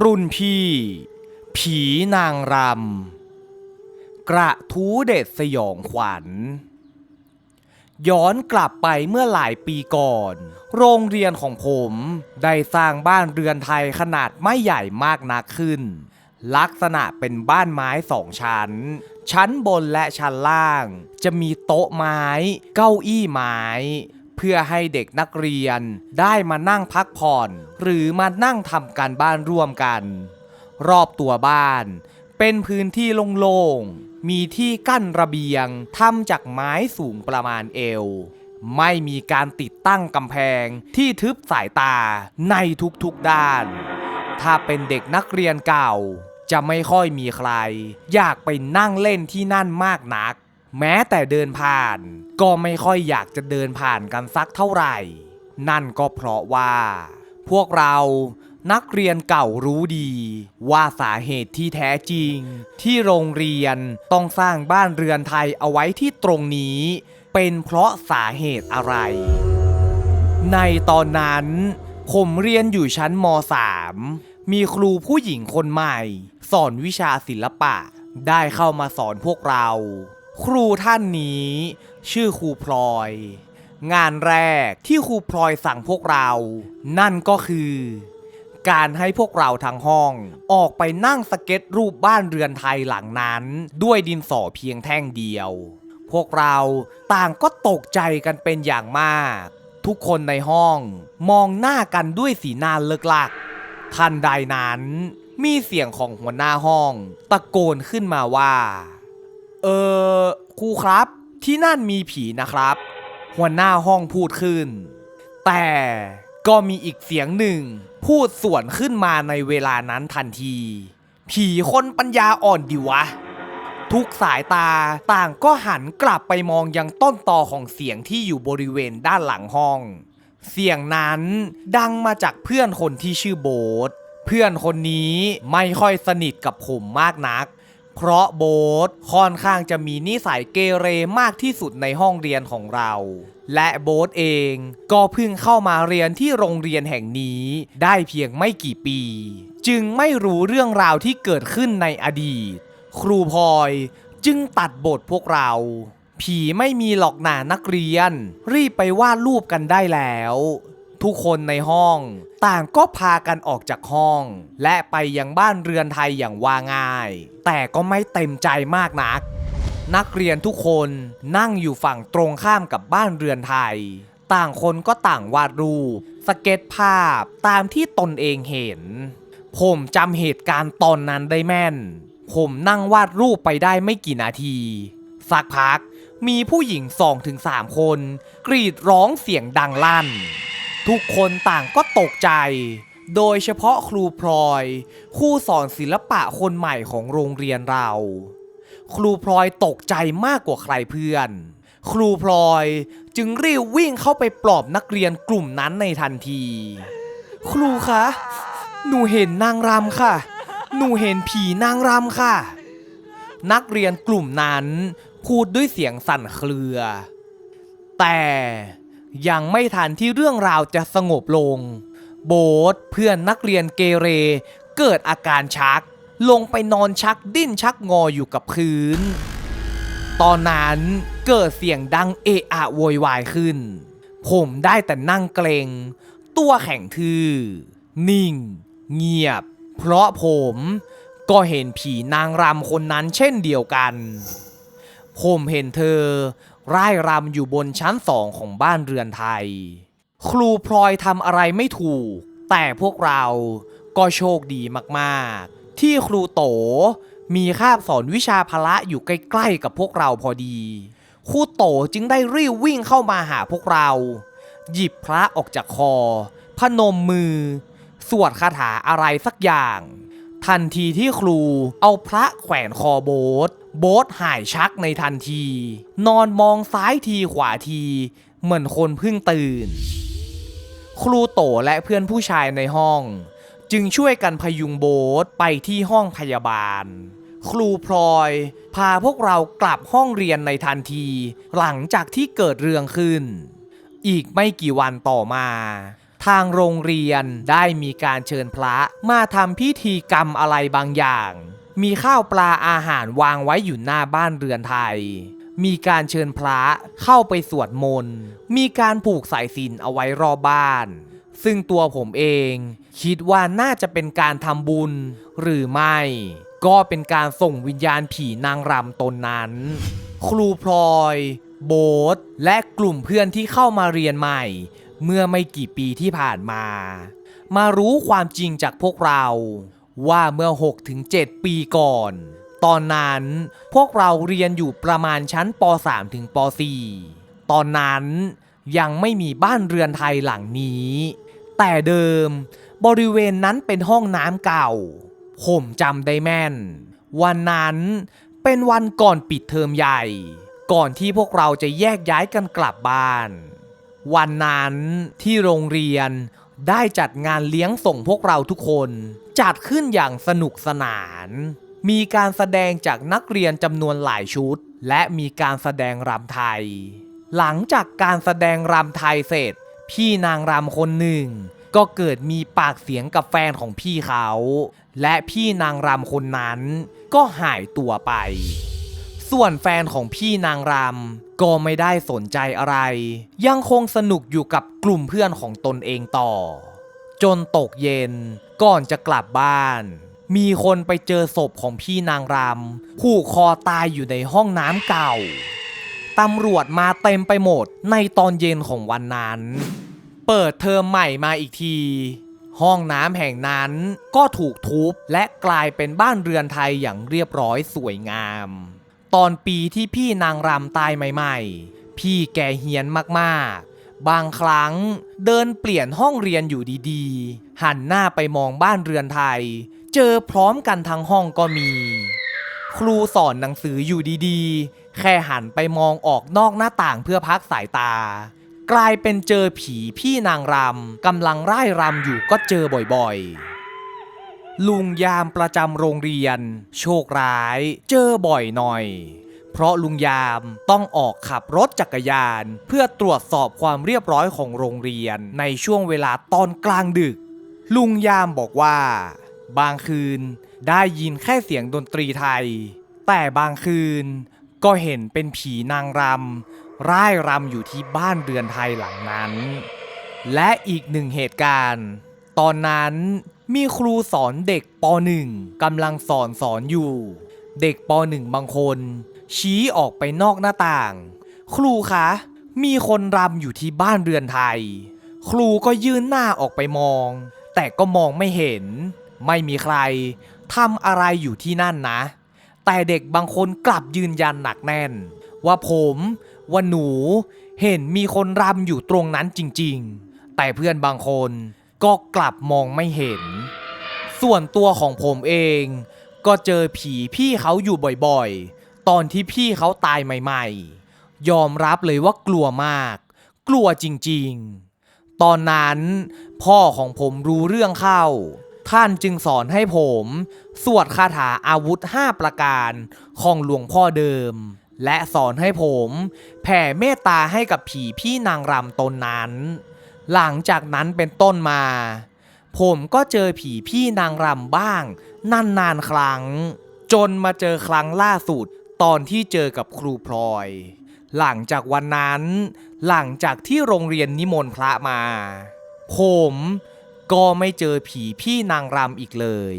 รุ่นพี่ ผีนางรำ กระทู้เด็ดสยองขวัญ ย้อนกลับไปเมื่อหลายปีก่อน โรงเรียนของผมได้สร้างบ้านเรือนไทยขนาดไม่ใหญ่มากนักขึ้น ลักษณะเป็นบ้านไม้สองชั้น ชั้นบนและชั้นล่าง จะมีโต๊ะไม้ เก้าอี้ไม้ เพื่อให้เด็กนักเรียนได้มานั่งพักผ่อน หรือมานั่งทำการบ้านร่วมกัน รอบตัวบ้าน เป็นพื้นที่โล่งๆ มีที่กั้นระเบียงทำจากไม้สูงประมาณเอว ไม่มีการติดตั้งกำแพงที่ทึบสายตาในทุกๆด้าน ถ้าเป็นเด็กนักเรียนเก่า จะไม่ค่อยมีใคร อยากไปนั่งเล่นที่นั่นมากนัก แม้แต่เดินผ่าน ก็ไม่ค่อยอยากจะเดินผ่านกันสักเท่าไหร่ นั่นก็เพราะว่า พวกเรานักเรียนเก่ารู้ดี ว่าสาเหตุที่แท้จริง ที่โรงเรียนต้องสร้างบ้านเรือนไทยเอาไว้ที่ตรงนี้ เป็นเพราะสาเหตุอะไร ในตอนนั้นผมเรียนอยู่ชั้นม .3 มีครูผู้หญิงคนใหม่ สอนวิชาศิลปะ ได้เข้ามาสอนพวกเรา ครูท่านนี้ ชื่อครูพลอย งานแรกที่ครูพลอยสั่งพวกเรา นั่นก็คือ การให้พวกเราทั้งห้อง ออกไปนั่งสเก็ตรูปบ้านเรือนไทยหลังนั้น ด้วยดินสอเพียงแท่งเดียว พวกเราต่างก็ตกใจกันเป็นอย่างมาก ทุกคนในห้องมองหน้ากันด้วยสีหน้าเลิกลักทันใดนั้น มีเสียงของหัวหน้าห้อง ตะโกนขึ้นมาว่า เออครูครับ ที่นั่นมีผีนะครับ หัวหน้าห้องพูดขึ้น แต่ก็มีอีกเสียงหนึ่ง พูดสวนขึ้นมาในเวลานั้นทันที ผีคนปัญญาอ่อนดิวะ ทุกสายตาต่างก็หันกลับไปมองยังต้นตอของเสียงที่อยู่บริเวณด้านหลังห้อง เสียงนั้นดังมาจากเพื่อนคนที่ชื่อโบ๊ทเพื่อนคนนี้ไม่ค่อยสนิทกับผมมากนัก เพราะโบ๊ทค่อนข้างจะมีนิสัยเกเรมากที่สุดในห้องเรียนของเรา และโบ๊ทเองก็เพิ่งเข้ามาเรียนที่โรงเรียนแห่งนี้ได้เพียงไม่กี่ปี จึงไม่รู้เรื่องราวที่เกิดขึ้นในอดีต ครูพลอยจึงตัดบทพวกเรา ผีไม่มีหลอกหนานักเรียน รีบไปวาดรูปกันได้แล้ว ทุกคนในห้อง ต่างก็พากันออกจากห้อง และไปยังบ้านเรือนไทยอย่างว่าง่าย แต่ก็ไม่เต็มใจมากนัก นักเรียนทุกคนนั่งอยู่ฝั่งตรงข้ามกับบ้านเรือนไทย ต่างคนก็ต่างวาดรูป สเก็ตภาพตามที่ตนเองเห็น ผมจำเหตุการณ์ตอนนั้นได้แม่น ผมนั่งวาดรูปไปได้ไม่กี่นาที สักพักมีผู้หญิงสองถึงสามคน กรีดร้องเสียงดังลั่น ทุกคนต่างก็ตกใจ โดยเฉพาะครูพลอยครูสอนศิลปะคนใหม่ของโรงเรียนเรา ครูพลอยตกใจมากกว่าใครเพื่อน ครูพลอยจึงรีบวิ่งเข้าไปปลอบนักเรียนกลุ่มนั้นในทันที ครูคะ หนูเห็นนางรำค่ะ หนูเห็นผีนางรำค่ะ นักเรียนกลุ่มนั้นพูดด้วยเสียงสั่นเครือ แต่ ยังไม่ทันที่เรื่องราวจะสงบลง โบ๊ทเพื่อนนักเรียนเกเร เกิดอาการชัก ลงไปนอนชักดิ้นชักงออยู่กับพื้น ตอนนั้นเกิดเสียงดังเอะอะโวยวายขึ้น ผมได้แต่นั่งเกรงตัวแข็งทื่อ นิ่ง เงียบ เพราะผมก็เห็นผีนางรำคนนั้นเช่นเดียวกัน ผมเห็นเธอ ร่ายรำอยู่บนชั้นสองของบ้านเรือนไทย ครูพลอยทำอะไรไม่ถูก แต่พวกเราก็โชคดีมากๆ ที่ครูโตมีคาบสอนวิชาพละอยู่ใกล้ๆกับพวกเราพอดี ครูโตจึงได้รีบวิ่งเข้ามาหาพวกเรา หยิบพระออกจากคอ พนมมือ สวดคาถาอะไรสักอย่าง ทันทีที่ครูเอาพระแขวนคอโบทโบทหายชักในทันที นอนมองซ้ายทีขวาที เหมือนคนเพิ่งตื่น ครูโตและเพื่อนผู้ชายในห้อง จึงช่วยกันพยุงโบทไปที่ห้องพยาบาล ครูพลอย พาพวกเรากลับห้องเรียนในทันที หลังจากที่เกิดเรื่องขึ้น อีกไม่กี่วันต่อมา ทางโรงเรียนได้มีการเชิญพระมาทำพิธีกรรมอะไรบางอย่าง มีข้าวปลาอาหารวางไว้อยู่หน้าบ้านเรือนไทย มีการเชิญพระเข้าไปสวดมนต์ มีการผูกสายสิญจนเอาไว้รอบบ้าน ซึ่งตัวผมเองคิดว่าน่าจะเป็นการทำบุญ หรือไม่ ก็เป็นการส่งวิญญาณผีนางรำตนนั้น ครูพลอย โบ๊ทและกลุ่มเพื่อนที่เข้ามาเรียนใหม่ เมื่อไม่กี่ปีที่ผ่านมา มารู้ความจริงจากพวกเรา ว่าเมื่อ 6-7 ปีก่อน ตอนนั้นพวกเราเรียนอยู่ประมาณชั้นป .3 ถึงป .4 ตอนนั้นยังไม่มีบ้านเรือนไทยหลังนี้ แต่เดิมบริเวณนั้นเป็นห้องน้ำเก่า ผมจำได้แม่น วันนั้นเป็นวันก่อนปิดเทอมใหญ่ ก่อนที่พวกเราจะแยกย้ายกันกลับบ้าน วันนั้นที่โรงเรียนได้จัดงานเลี้ยงส่งพวกเราทุกคน จัดขึ้นอย่างสนุกสนาน มีการแสดงจากนักเรียนจำนวนหลายชุด และมีการแสดงรำไทย หลังจากการแสดงรำไทยเสร็จ พี่นางรำคนหนึ่ง ก็เกิดมีปากเสียงกับแฟนของพี่เขา และพี่นางรำคนนั้นก็หายตัวไป ส่วนแฟนของพี่นางรำก็ไม่ได้สนใจอะไร ยังคงสนุกอยู่กับกลุ่มเพื่อนของตนเองต่อ จนตกเย็นก่อนจะกลับบ้าน มีคนไปเจอศพของพี่นางรำผูกคอตายอยู่ในห้องน้ำเก่าตำรวจมาเต็มไปหมดในตอนเย็นของวันนั้น เปิดเทอมใหม่มาอีกที ห้องน้ำแห่งนั้นก็ถูกทุบและกลายเป็นบ้านเรือนไทยอย่างเรียบร้อยสวยงาม ตอนปีที่พี่นางรำตายใหม่ๆ พี่แกเฮียนมากๆ บางครั้งเดินเปลี่ยนห้องเรียนอยู่ดีๆ หันหน้าไปมองบ้านเรือนไทย เจอพร้อมกันทั้งห้องก็มี ครูสอนหนังสืออยู่ดีๆ แค่หันไปมองออกนอกหน้าต่างเพื่อพักสายตา กลายเป็นเจอผีพี่นางรำกำลังร่ายรำอยู่ก็เจอบ่อยๆ ลุงยามประจำโรงเรียน โชคร้าย เจอบ่อยหน่อย เพราะลุงยามต้องออกขับรถจักรยาน เพื่อตรวจสอบความเรียบร้อยของโรงเรียนในช่วงเวลาตอนกลางดึก ลุงยามบอกว่า บางคืนได้ยินแค่เสียงดนตรีไทย แต่บางคืนก็เห็นเป็นผีนางรำร่ายรำอยู่ที่บ้านเรือนไทยหลังนั้น และอีกหนึ่งเหตุการณ์ ตอนนั้น มีครูสอนเด็กป .1 กำลังสอนสอนอยู่ เด็กป .1 บางคน ชี้ออกไปนอกหน้าต่าง ครูคะ มีคนรำอยู่ที่บ้านเรือนไทย ครูก็ยื่นหน้าออกไปมอง แต่ก็มองไม่เห็น ไม่มีใครทำอะไรอยู่ที่นั่นนะ แต่เด็กบางคนกลับยืนยันหนักแน่น ว่าผมว่าหนูเห็นมีคนรำอยู่ตรงนั้นจริง ๆ แต่เพื่อนบางคน ก็กลับมองไม่เห็น ส่วนตัวของผมเอง ก็เจอผีพี่เขาอยู่บ่อยๆ ตอนที่พี่เขาตายใหม่ๆ ยอมรับเลยว่ากลัวมาก กลัวจริงๆ ตอนนั้นพ่อของผมรู้เรื่องเข้า ท่านจึงสอนให้ผม สวดคาถาอาวุธ 5 ประการของหลวงพ่อเดิมและสอนให้ผม แผ่เมตตาให้กับผีพี่นางรำตนนั้น หลังจากนั้นเป็นต้นมา ผมก็เจอผีพี่นางรำบ้างนานครั้ง จนมาเจอครั้งล่าสุด ตอนที่เจอกับครูพลอย หลังจากวันนั้น หลังจากที่โรงเรียนนิมนต์พระมา ผมก็ไม่เจอผีพี่นางรำอีกเลย